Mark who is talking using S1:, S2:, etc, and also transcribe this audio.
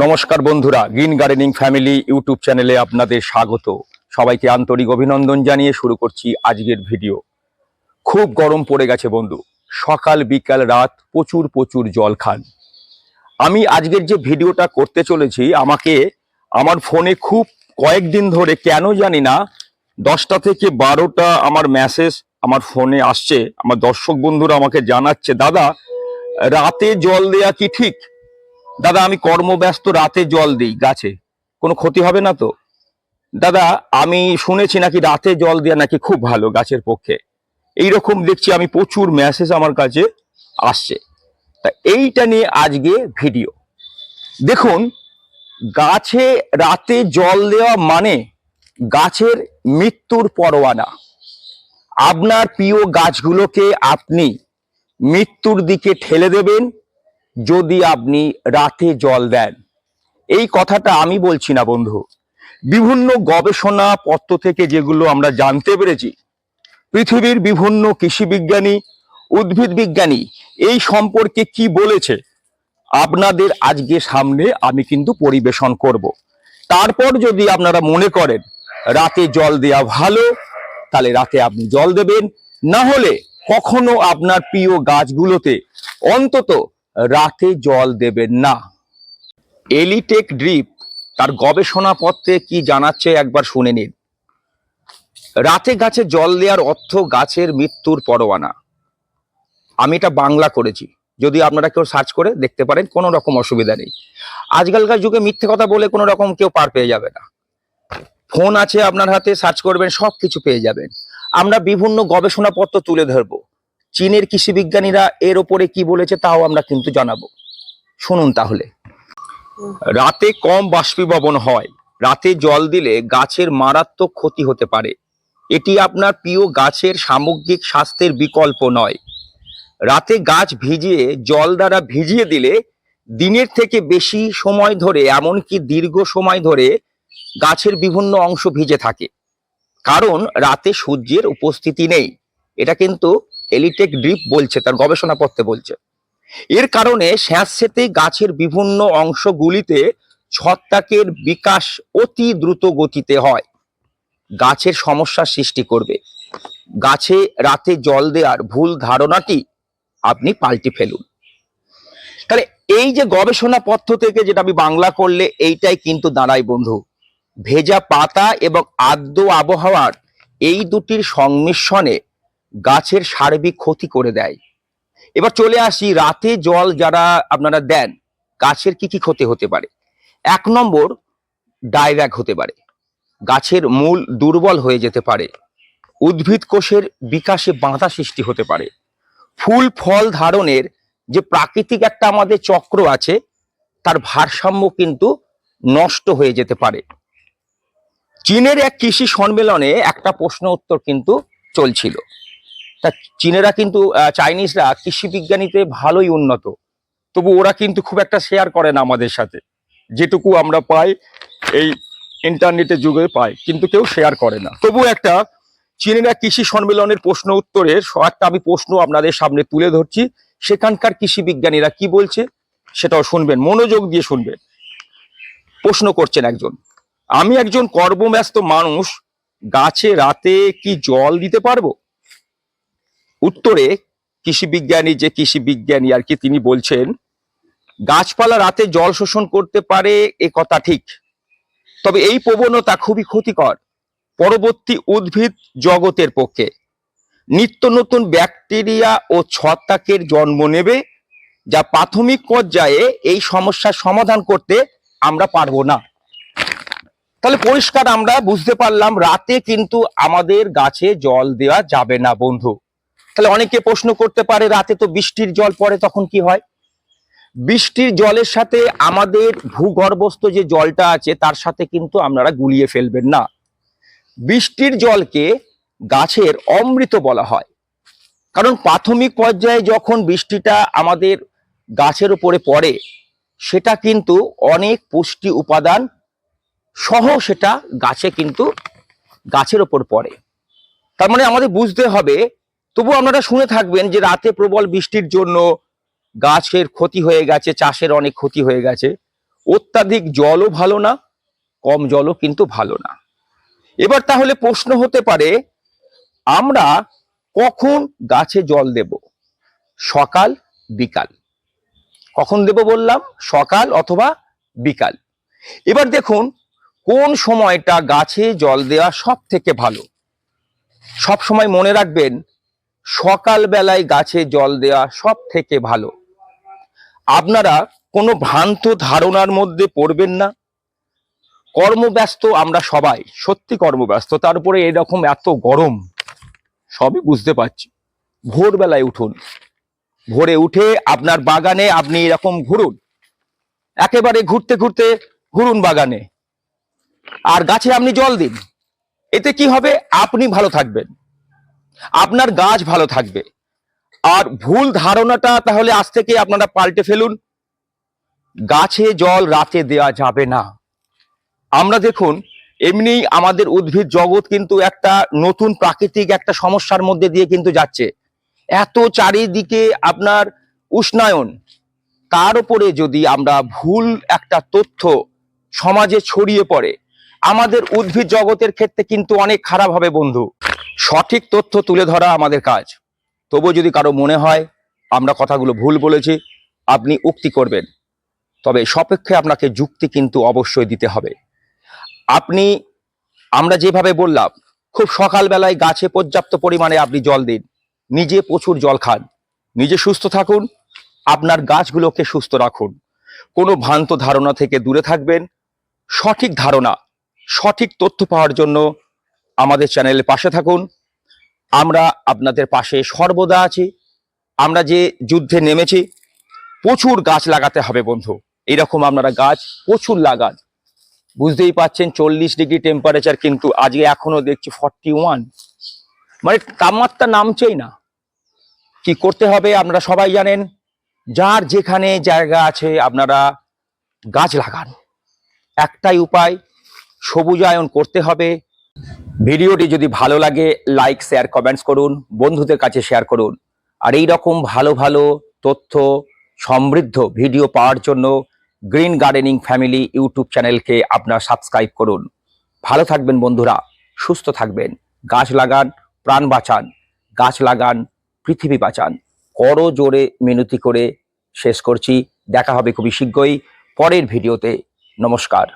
S1: নমস্কার বন্ধুরা, green gardening family YouTube চ্যানেলে আপনাদের স্বাগত। সবাইকে আন্তরিক অভিনন্দন জানিয়ে শুরু করছি আজকের ভিডিও। খুব গরম পড়ে গেছে বন্ধু। সকাল, বিকাল, রাত প্রচুর প্রচুর জল খান। আমি আজকের যে ভিডিওটা করতে চলেছি, আমাকে আমার ফোনে খুব কয়েকদিন ধরে, কেন জানি না, দশটা থেকে বারোটা আমার মেসেজ আমার ফোনে আসছে। আমার দর্শক বন্ধুরা আমাকে জানাচ্ছে, দাদা, রাতে জল দেয়া কি ঠিক? দাদা, আমি কর্মব্যস্ত রাতে জল দিই গাছে। কোনো ক্ষতি হবে না তো? দাদা, আমি শুনেছি নাকি রাতে জল দেওয়া নাকি খুব ভালো গাছের পক্ষে। এইরকম দেখছি আমি প্রচুর মেসেজ আমার কাছে আসছে। তা এইটা নিয়ে আজকে ভিডিও। দেখুন, গাছে রাতে জল দেওয়া মানে গাছের মৃত্যুর পরোয়ানা। আপনার প্রিয় গাছগুলোকে আপনি মৃত্যুর দিকে ঠেলে দেবেন যদি আপনি রাতে জল দেন। এই কথাটা আমি বলছি না, বন্ধু। বিভিন্ন গবেষণা পত্র থেকে যেগুলো আমরা জানতে পেরেছি, পৃথিবীর বিভিন্ন কৃষি বিজ্ঞানী, উদ্ভিদ বিজ্ঞানী, এই সম্পর্কে কি বলেছে, আপনাদের আজকে সামনে আমি কিন্তু পরিবেশন করব। তারপর যদি আপনারা মনে করেন রাতে জল দেওয়া ভালো, তাহলে রাতে আপনি জল দেবেন। না হলে কখনো আপনার প্রিয় গাছগুলোতে অন্তত রাতে জল দেবেন না। এলিটেক ড্রিপ, তার গবেষণাপত্রে কি জানাচ্ছে একবার শুনে নিন। রাতে গাছে জল দেওয়ার অর্থ গাছের মৃত্যুর পরোয়ানা। আমি এটা বাংলা করেছি। যদি আপনারা কেউ সার্চ করে দেখতে পারেন, কোনো রকম অসুবিধা নেই। আজকালকার যুগে মিথ্যে কথা বলে কোনো রকম কেউ পার পেয়ে যাবে না। ফোন আছে আপনার হাতে, সার্চ করবেন সব কিছু পেয়ে যাবেন। আমরা বিভিন্ন গবেষণাপত্র তুলে ধরবো। চীনের কৃষি বিজ্ঞানীরা এর ওপরে কি বলেছে তাও আমরা কিন্তু জানাব। শুনুন তাহলে। রাতে কম বাষ্পীভবন হয়। রাতে জল দিলে গাছের মারাত্মক ক্ষতি হতে পারে। এটি আপনার প্রিয় গাছের সামগ্রিক স্বাস্থ্যের বিকল্প নয়। রাতে গাছ ভিজিয়ে জল দ্বারা ভিজিয়ে দিলে দিনের থেকে বেশি সময় ধরে, এমনকি দীর্ঘ সময় ধরে গাছের বিভিন্ন অংশ ভিজে থাকে। কারণ রাতে সূর্যের উপস্থিতি নেই। এটা কিন্তু এলিটেক ড্রিপ বলছে, তার গবেষণাপত্রে বলছে। এর কারণে স্যাঁতস্যাঁতে গাছের বিভিন্ন অংশগুলিতে ছত্রাকের বিকাশ অতি দ্রুত গতিতে হয়। গাছের সমস্যার সৃষ্টি করবে। গাছে রাতে জল দেওয়ার ভুল ধারণাটি আপনি পাল্টে ফেলুন। তাহলে এই যে গবেষণাপত্র থেকে যেটা আমি বাংলা করলে, এইটাই কিন্তু দাঁড়ায় বন্ধু। ভেজা পাতা এবং আর্দ্র আবহাওয়ার এই দুটির সংমিশ্রণে গাছের সার্বিক ক্ষতি করে দেয়। এবার চলে আসি, রাতে জল যারা আপনারা দেন, গাছের কি কি ক্ষতি হতে পারে? এক নম্বর ডায়ব্যাক হতে পারে। গাছের মূল দুর্বল হয়ে যেতে পারে। উদ্ভিদ কোষের বিকাশে বাধা সৃষ্টি হতে পারে। ফুল ফল ধারণের যে প্রাকৃতিক একটা আমাদের চক্র আছে, তার ভারসাম্য কিন্তু নষ্ট হয়ে যেতে পারে। চীনের এক কৃষি সম্মেলনে একটা প্রশ্ন উত্তর কিন্তু চলছিল। তা চীনেরা কিন্তু চাইনিজরা কৃষি বিজ্ঞানীতে ভালোই উন্নত। তবু ওরা কিন্তু খুব একটা শেয়ার করে না আমাদের সাথে। যেটুকু আমরা পাই এই ইন্টারনেটের যুগে পাই, কিন্তু কেউ শেয়ার করে না। তবু একটা চীনের কৃষি সম্মেলনের প্রশ্ন উত্তরের একটা আমি প্রশ্ন আপনাদের সামনে তুলে ধরছি। সেখানকার কৃষি বিজ্ঞানীরা কি বলছে সেটাও শুনবেন, মনোযোগ দিয়ে শুনবেন। প্রশ্ন করছেন একজন, আমি একজন কর্মব্যস্ত মানুষ, গাছে রাতে কি জল দিতে পারব? উত্তরে কৃষি বিজ্ঞানী, যে কৃষি বিজ্ঞানী আর কি তিনি বলছেন, গাছপালা রাতে জল শোষণ করতে পারে এ কথা ঠিক, তবে এই প্রবণতা খুবই ক্ষতিকর, পরবর্তী উদ্ভিদ জগতের পক্ষে। নিত্য নতুন ব্যাকটেরিয়া ও ছত্রাকের জন্ম নেবে, যা প্রাথমিক পর্যায়ে এই সমস্যার সমাধান করতে আমরা পারব না। তাহলে পরিষ্কার আমরা বুঝতে পারলাম, রাতে কিন্তু আমাদের গাছে জল দেওয়া যাবে না, বন্ধু। তাহলে অনেকে প্রশ্ন করতে পারে, রাতে তো বৃষ্টির জল পড়ে, তখন কি হয়? বৃষ্টির জলের সাথে আমাদের ভূগর্ভস্থ যে জলটা আছে, তার সাথে কিন্তু আপনারা গুলিয়ে ফেলবেন না। বৃষ্টির জলকে গাছের অমৃত বলা হয়। কারণ প্রাথমিক পর্যায়ে যখন বৃষ্টিটা আমাদের গাছের উপরে পড়ে, সেটা কিন্তু অনেক পুষ্টি উপাদান সহ সেটা গাছে কিন্তু গাছের ওপর পড়ে। তার মানে আমাদের বুঝতে হবে তবু আপনারা শুনে থাকবেন যে রাতে প্রবল বৃষ্টির জন্য গাছের ক্ষতি হয়ে গেছে, চাষের অনেক ক্ষতি হয়ে গেছে। অত্যাধিক জলও ভালো না, কম জলও কিন্তু ভালো না। এবার তাহলে প্রশ্ন হতে পারে, আমরা কখন গাছে জল দেব? সকাল, বিকাল? কখন দেব বললাম? সকাল অথবা বিকাল। এবার দেখুন, কোন সময়টা গাছে জল দেওয়া সব থেকে ভালো? সব সময় মনে রাখবেন সকাল বেলায় গাছে জল দেওয়া সব থেকে ভালো। আপনারা কোনো ভ্রান্ত ধারণার মধ্যে পড়বেন না। কর্মব্যস্ত আমরা সবাই, সত্যি কর্মব্যস্ত। তার উপরে এরকম এত গরম, সবই বুঝতে পারছি। ভোরবেলায় উঠুন। ভোরে উঠে আপনার বাগানে আপনি এরকম ঘুরুন। একেবারে ঘুরতে ঘুরতে ঘুরুন বাগানে। আর গাছে আপনি জল দিন। এতে কি হবে? আপনি ভালো থাকবেন। আপনার গাছ ভালো থাকবে। আর ভুল ধারণাটা তাহলে আজ থেকে আপনারা পাল্টে ফেলুন। গাছে জল রাতে দেওয়া যাবে না। আমরা দেখুন, এমনি আমাদের উদ্ভিদ জগৎ কিন্তু একটা নতুন প্রাকৃতিক একটা সমস্যার মধ্যে দিয়ে কিন্তু যাচ্ছে। এত চারিদিকে আপনার উষ্ণায়ন। তার উপরে যদি আমরা ভুল একটা তথ্য সমাজে ছড়িয়ে পড়ে আমাদের উদ্ভিদ জগতের ক্ষেত্রে কিন্তু অনেক খারাপ হবে, বন্ধু। সঠিক তথ্য তুলে ধরা আমাদের কাজ। তবু যদি কারও মনে হয়, আমরা কথাগুলো ভুল বলেছি, আপনি উক্তি করবেন। তবে সপেক্ষে আপনাকে যুক্তি কিন্তু অবশ্যই দিতে হবে। আপনি, আমরা যেভাবে বললাম, খুব সকালবেলায় গাছে পর্যাপ্ত পরিমাণে আপনি জল দিন। নিজে প্রচুর জল খান। নিজে সুস্থ থাকুন। আপনার গাছগুলোকে সুস্থ রাখুন। কোনো ভ্রান্ত ধারণা থেকে দূরে থাকবেন। সঠিক ধারণা সঠিক তথ্য পাওয়ার জন্য আমাদের চ্যানেলের পাশে থাকুন। আমরা আপনাদের পাশে সর্বদা আছি। আমরা যে যুদ্ধে নেমেছি, প্রচুর গাছ লাগাতে হবে বন্ধু। এরকম আপনারা গাছ, প্রচুর লাগান। বুঝতেই পাচ্ছেন চল্লিশ ডিগ্রি টেম্পারেচার কিন্তু আজকে এখনও দেখছি ফর্টি ওয়ান মানে তাপমাত্রা নামছেই না। কি করতে হবে আপনারা সবাই জানেন। যার যেখানে জায়গা আছে আপনারা গাছ লাগান। একটাই উপায় সবুজায়ন করতে হবে। ভিডিওটি যদি ভালো লাগে লাইক শেয়ার কমেন্টস করুন, বন্ধুদের কাছে শেয়ার করুন। আর এই রকম ভালো ভালো তথ্য, সমৃদ্ধ ভিডিও পাওয়ার জন্য গ্রিন গার্ডেনিং ফ্যামিলি ইউটিউব চ্যানেলকে আপনার সাবস্ক্রাইব করুন। ভালো থাকবেন বন্ধুরা, সুস্থ থাকবেন, গাছ লাগান, প্রাণ বাঁচান, গাছ লাগান, পৃথিবী বাঁচান। করো জোরে মিনতি করে শেষ করছি, দেখা হবে খুবই শীঘ্রই, পরের ভিডিওতে। নমস্কার।